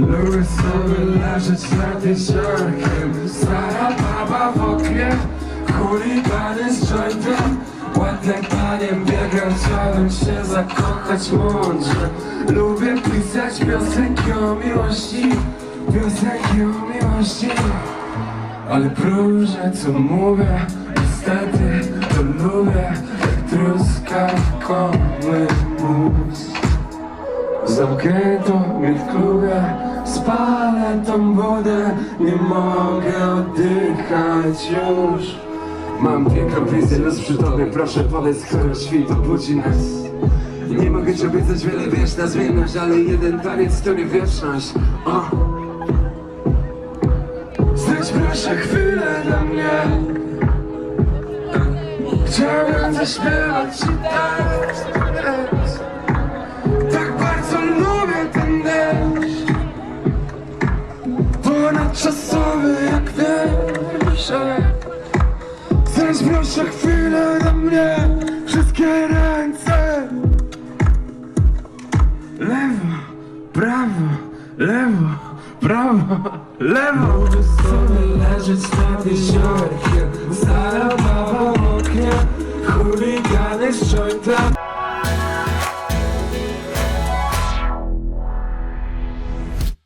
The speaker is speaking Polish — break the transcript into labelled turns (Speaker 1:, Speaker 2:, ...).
Speaker 1: Sobie leżeć nad jeziorkiem Stara baba w oknie Chuligany z jointem Ładne paniem biegam Chciałbym się zakochać mądrze. Lubię pisać piosenki o miłości Piosenki o miłości. Ale próżne co mówię Niestety to lubię Jak truskawkowy Zamknięto mnie w klubie Spalę tą wodę Nie mogę oddychać już. Mam dwie kropli los przy tobie Proszę powiedz, który świt obudzi nas. Nie mogę ci obiecać wiele, wiesz na zmienność Ale jeden taniec to nie wieczność. O. Znajdź proszę chwilę dla mnie. Chciałbym zaśpiewać ci tak Ponadczasowy jak wieszek Zaś proszę chwilę na mnie. Wszystkie ręce. Lewo, prawo, lewo, prawo, lewo. Lubię sobie leżeć nad jeziorkiem. W oknie. Chuligany z jointem